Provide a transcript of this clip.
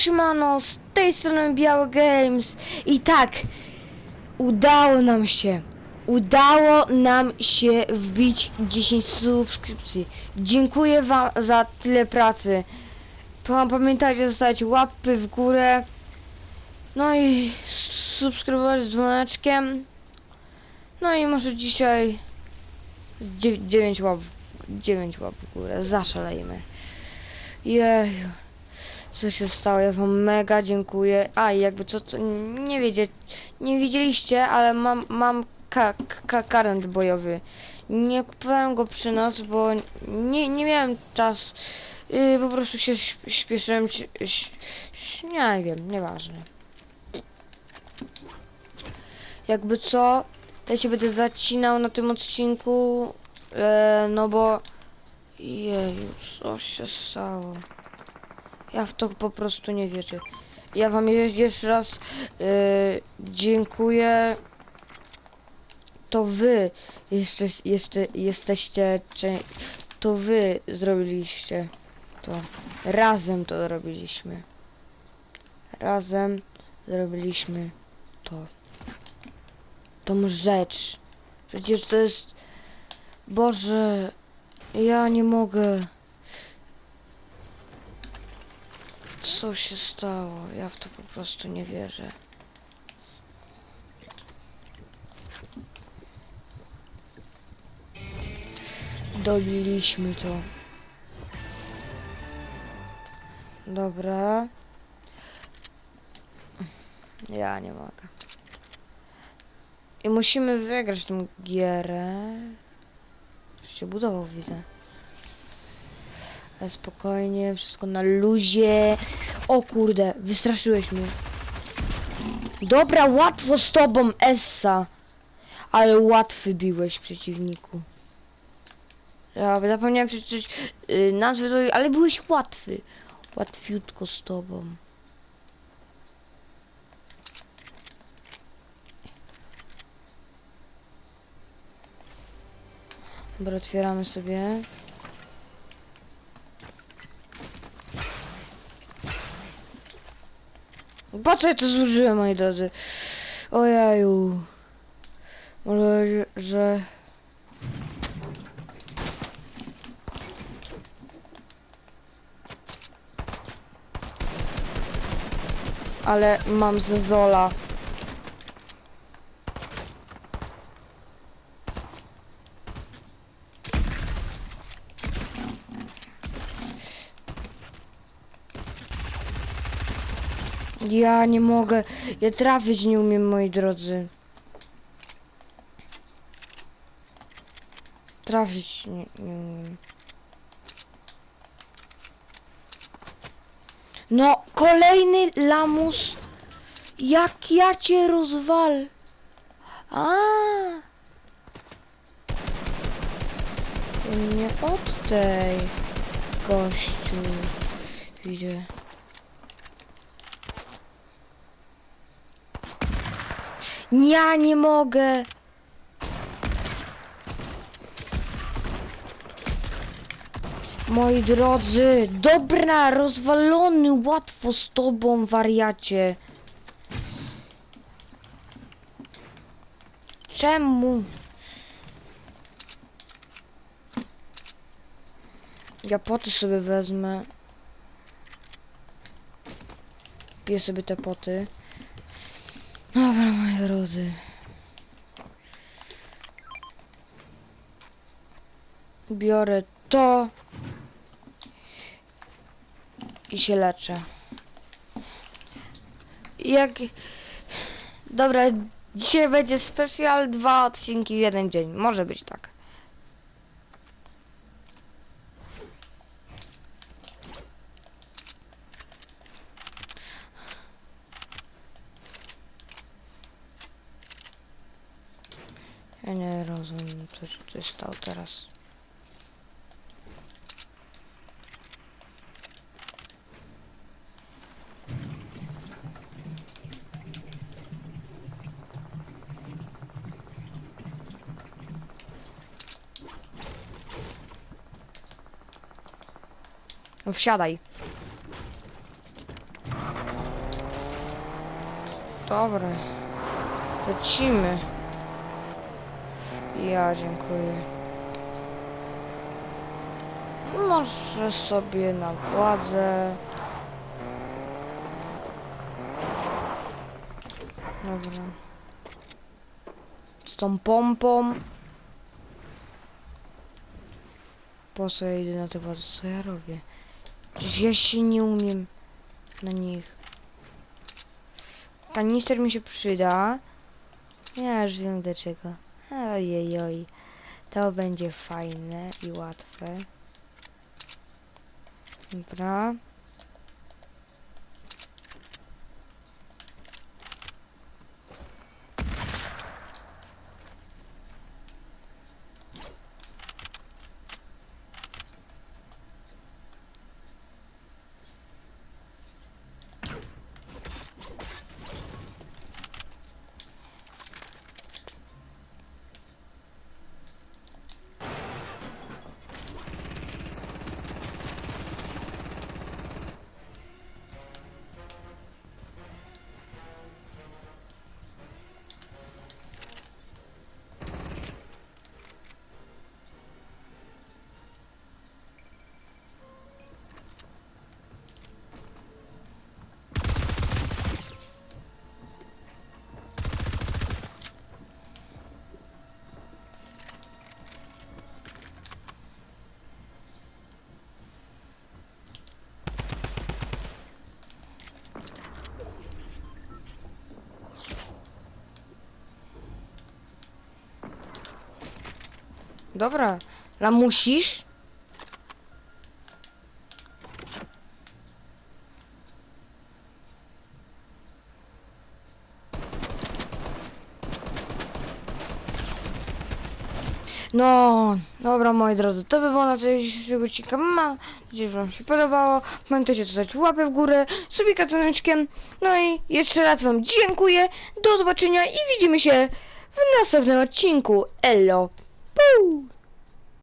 Siemano, z tej strony Biały Games i tak, udało nam się, udało nam się wbić 10 subskrypcji. Dziękuję wam za tyle pracy. Pa- Pamiętajcie zostawiać łapy w górę, no i subskrybować z dzwoneczkiem. No i może dzisiaj 9 łap, 9 łap w górę, zaszalejmy. Jeju. Co się stało? Ja wam mega dziękuję. A i jakby co to nie wiedzieć, nie widzieliście, ale mam mam ka, ka, karent bojowy. Nie kupowałem go przy noc, bo nie, nie miałem czasu. Yy, po prostu się śp- śpieszyłem. Nie wiem, nieważne. Jakby co, ja się będę zacinał na tym odcinku, e, no bo jeju, co się stało? Ja w to po prostu nie wierzę. Ja wam je- jeszcze raz yy, dziękuję. To wy jeszcze, jeszcze jesteście, to wy zrobiliście to. Razem to zrobiliśmy. Razem zrobiliśmy to. Tą rzecz. Przecież to jest... Boże, ja nie mogę. Co się stało? Ja w to po prostu nie wierzę. Dobiliśmy to. Dobra. Ja nie mogę. I musimy wygrać tą gierę. Się budował, widzę. Ale spokojnie, wszystko na luzie. O kurde, wystraszyłeś mnie. Dobra, łatwo z tobą, Essa. Ale łatwy biłeś przeciwniku. Ja zapomniałem przeczytać yy, nazwę, ale byłeś łatwy. Łatwiutko z tobą. Dobra, otwieramy sobie. Po co ja to zużyłem, moi drodzy? Ojeju. Może, że... Ale mam ze Ja nie mogę. Ja trafić nie umiem, moi drodzy. Trafić nie, nie umiem. No, kolejny lamus. Jak ja cię rozwal. A. Nie od tej gościu. Widzę. Ja nie mogę. Moi drodzy, dobra, rozwalony, łatwo z tobą, wariacie. Czemu? Ja poty sobie wezmę. Piję sobie te poty. Dobra, moi drodzy. Biorę to i się leczę. Jak... Dobra, dzisiaj będzie specjal, dwa odcinki w jeden dzień. Może być tak. Ja nie rozumiem, co się tu stało teraz. No wsiadaj. Dobra. Lecimy. Ja dziękuję. Może sobie na władzę. Dobra. Z tą pompą. Po co ja idę na te władze? Co ja robię? Przecież ja się nie umiem na nich. Kanister mi się przyda. Ja już wiem dlaczego. Oj. To będzie fajne i łatwe. Dobra. Dobra. Lamusisz? No, dobra moi drodzy, to by było na tyle dzisiejszego odcinka. Mam nadzieję, że wam się podobało. Pamiętajcie dodać łapę w górę, subika dzwoneczkiem. No i jeszcze raz wam dziękuję. Do zobaczenia i widzimy się w następnym odcinku. Elo. Woo!